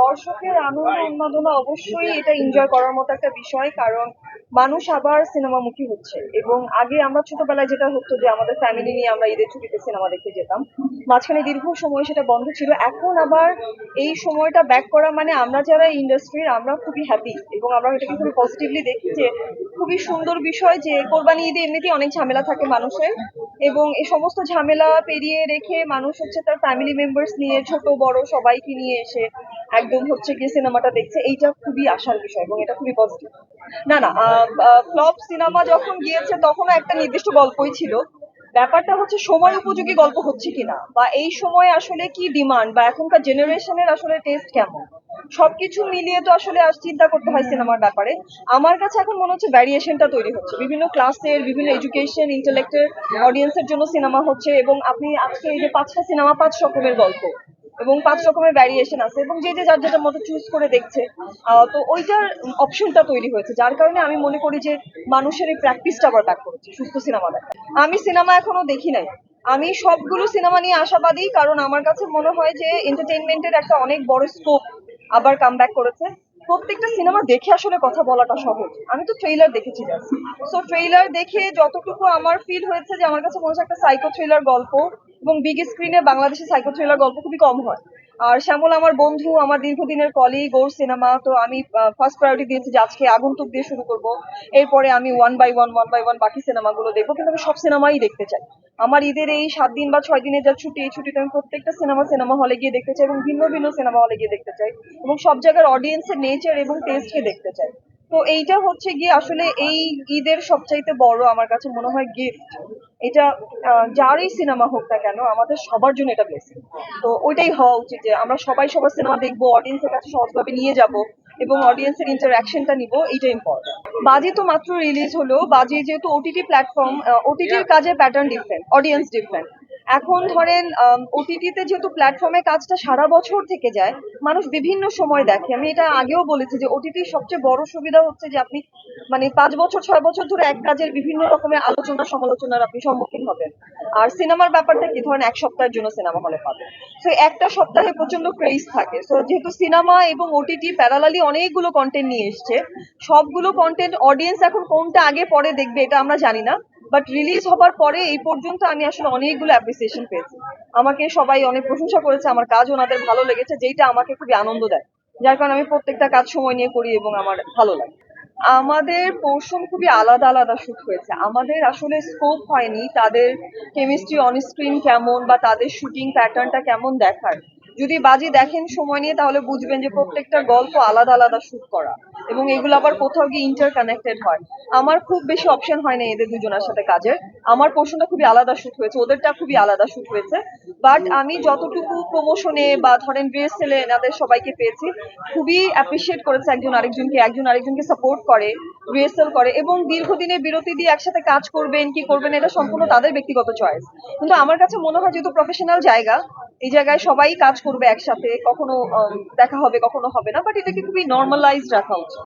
দর্শকের আনন্দ উন্মাদনা অবশ্যই এটা এনজয় করার মতো একটা বিষয়, কারণ মানুষ আবার সিনেমামুখী হচ্ছে। এবং আগে আমরা ছোটবেলায় যেটা হতো যে আমাদের ফ্যামিলি নিয়ে আমরা ঈদের ছুটিতে সিনেমা দেখতে যেতাম। মাঝখানে দীর্ঘ সময় সেটা বন্ধ ছিল। এখন আবার এই সময়টা ব্যাক করা মানে আমরা যারা ইন্ডাস্ট্রির আমরা খুবই হ্যাপি এবং আমরা এটাকে খুবই পজিটিভলি দেখি যে খুবই সুন্দর বিষয় যে কোরবানি ঈদে এমনিতেই অনেক ঝামেলা থাকে মানুষের। এবং এই সমস্ত ঝামেলা পেরিয়ে রেখে মানুষ হচ্ছে তার ফ্যামিলি মেম্বার্স নিয়ে ছোট, বড় সবাইকে নিয়ে এসে একদম হচ্ছে গিয়ে সিনেমাটা দেখছে। এইটা খুবই আশার বিষয় এবং এটা খুবই পজিটিভ না না ফ্লপ সিনেমা যখন গিয়েছে তখনও একটা নির্দিষ্ট গল্পই ছিল। ব্যাপারটা হচ্ছে সময় উপযোগী গল্প হচ্ছে কিনা বা এই সময় আসলে কি ডিমান্ড বা এখনকার জেনারেশনের আসলে টেস্ট কেমন? সবকিছু মিলিয়ে তো আসলে আর চিন্তা করতে হয় সিনেমার ব্যাপারে। আমার কাছে এখন মনে হচ্ছে ভ্যারিয়েশনটা তৈরি হচ্ছে। বিভিন্ন ক্লাসের বিভিন্ন এডুকেশন ইন্টেলেক্টের অডিয়েন্সের জন্য সিনেমা হচ্ছে এবং আপনি আজকে এই যে পাঁচটা সিনেমা পাঁচ রকমের গল্প এবং পাঁচ রকমের ভ্যারিয়েশন আছে এবং যে যে যার যেটার মতো চুজ করে দেখছে তো ওইটার অপশনটা তৈরি হয়েছে, যার কারণে আমি মনে করি যে মানুষের এই প্র্যাকটিসটা আবার ব্যাক করেছে, সুস্থ সিনেমা দেখা। আমি সিনেমা এখনও দেখি নাই। আমি সবগুলো সিনেমা নিয়ে আশাবাদী, কারণ আমার কাছে মনে হয় যে এন্টারটেইনমেন্টের একটা অনেক বড় স্কোপ আবার কাম করেছে। প্রত্যেকটা সিনেমা দেখে আসলে কথা বলাটা সহজ। আমি তো ট্রেইলার দেখেছি সো ট্রেইলার দেখে যতটুকু আমার ফিল হয়েছে যে আমার কাছে মনে হচ্ছে একটা সাইকো থ্রিলার গল্প এবং বিগ স্ক্রিনে বাংলাদেশের সাইকো থ্রিলার গল্প খুবই কম হয়। আর শ্যামল আমার বন্ধু, আমার দীর্ঘদিনের কলিগ ওর সিনেমা তো আমি ফার্স্ট প্রায়োরিটি দিয়েছি যে আজকে আগন্তুক দিয়ে শুরু করব। এরপরে আমি one by one one by one বাকি সিনেমাগুলো দেখব, কিন্তু আমি সব সিনেমাই দেখতে চাই। আমার ঈদের এই সাত দিন বা ছয় দিনের যা ছুটি, এই ছুটিতে আমি প্রত্যেকটা সিনেমা সিনেমা হলে গিয়ে দেখতে চাই এবং ভিন্ন ভিন্ন সিনেমা হলে গিয়ে দেখতে চাই এবং সব জায়গার অডিয়েন্সের নেচার এবং টেস্টকে দেখতে চাই। তো এইটা হচ্ছে গিয়ে আসলে এই ঈদের সবচাইতে বড় আমার কাছে মনে হয় গিফট এটা যারই সিনেমা হোক না কেন আমাদের সবার জন্য এটা ব্লেসিং তো ওইটাই হওয়া উচিত যে আমরা সবাই সবার সিনেমা দেখব অডিয়েন্সের কাছে সহজভাবে নিয়ে যাব এবং অডিয়েন্সের ইন্টারাকশনটা নিব এইটা ইম্পর্টেন্ট বাজি তো মাত্র রিলিজ হলো বাজি যেহেতু ওটিটি প্ল্যাটফর্ম ওটিটির কাজে প্যাটার্ন ডিফারেন্ট অডিয়েন্স ডিফারেন্ট এখন ধরেন ওটিটিতে যেহেতু প্ল্যাটফর্মে কাজটা সারা বছর থেকে যায়, মানুষ বিভিন্ন সময় দেখে। আমি এটা আগেও বলেছি যে ওটিটির সবচেয়ে বড় সুবিধা হচ্ছে যে আপনি মানে পাঁচ বছর, ছয় বছর ধরে এক কাজের বিভিন্ন রকমের আলোচনা, সমালোচনার আপনি সম্মুখীন হবেন। আর সিনেমার ব্যাপারটা কি? ধরেন, এক সপ্তাহের জন্য সিনেমা হলে পাবেন। তো একটা সপ্তাহে প্রচণ্ড ক্রেজ থাকে। তো যেহেতু সিনেমা এবং ওটিটি প্যারালালি অনেকগুলো কন্টেন্ট নিয়ে এসছে, সবগুলো কন্টেন্ট অডিয়েন্স এখন কোনটা আগে পরে দেখবে এটা আমরা জানি না। বাট রিলিজ হবার পরে এই পর্যন্ত আমি আসলে অনেকগুলো অ্যাপ্রিসিয়েশন পেয়েছি। আমাকে সবাই অনেক প্রশংসা করেছে, আমার কাজ ওনাদের ভালো লেগেছে যেটা আমাকে খুবই আনন্দ দেয়। যার কারণে আমি প্রত্যেকটা কাজ সময় নিয়ে করি এবং আমার ভালো লাগে। আমাদের পোর্শন খুবই আলাদা আলাদা শুট হয়েছে। আমাদের আসলে স্কোপ হয়নি তাদের কেমিস্ট্রি অন স্ক্রিন কেমন বা তাদের শুটিং প্যাটার্নটা কেমন দেখার। যদি বাজি দেখেন সময় নিয়ে তাহলে বুঝবেন যে প্রত্যেকটা গল্প আলাদা আলাদা শুট করা। এবং এগুলো আবার কোথাও গিয়ে ইন্টার কানেক্টেড হয়। আমার খুব বেশি অপশন হয় না এদের দুজনের সাথে কাজের। আমার পোর্শনটা খুবই আলাদা শুট হয়েছে, ওদেরটা খুবই আলাদা শুট হয়েছে। বাট আমি যতটুকু প্রমোশনে বা ধরেন রিহার্সেলে এনাদের সবাইকে পেয়েছি, খুবই অ্যাপ্রিসিয়েট করেছে একজন আরেকজনকে একজন আরেকজনকে সাপোর্ট করে রিহার্সেল করে এবং দীর্ঘদিনের বিরতি দিয়ে একসাথে কাজ করবেন, কি করবেন, এটা সম্পূর্ণ তাদের ব্যক্তিগত চয়েস কিন্তু আমার কাছে মনে হয় যেহেতু প্রফেশনাল জায়গা এই জায়গায় সবাই কাজ করবে একসাথে, কখনো দেখা হবে, কখনো হবে না বাট এটাকে খুবই নর্মালাইজড রাখা উচিত।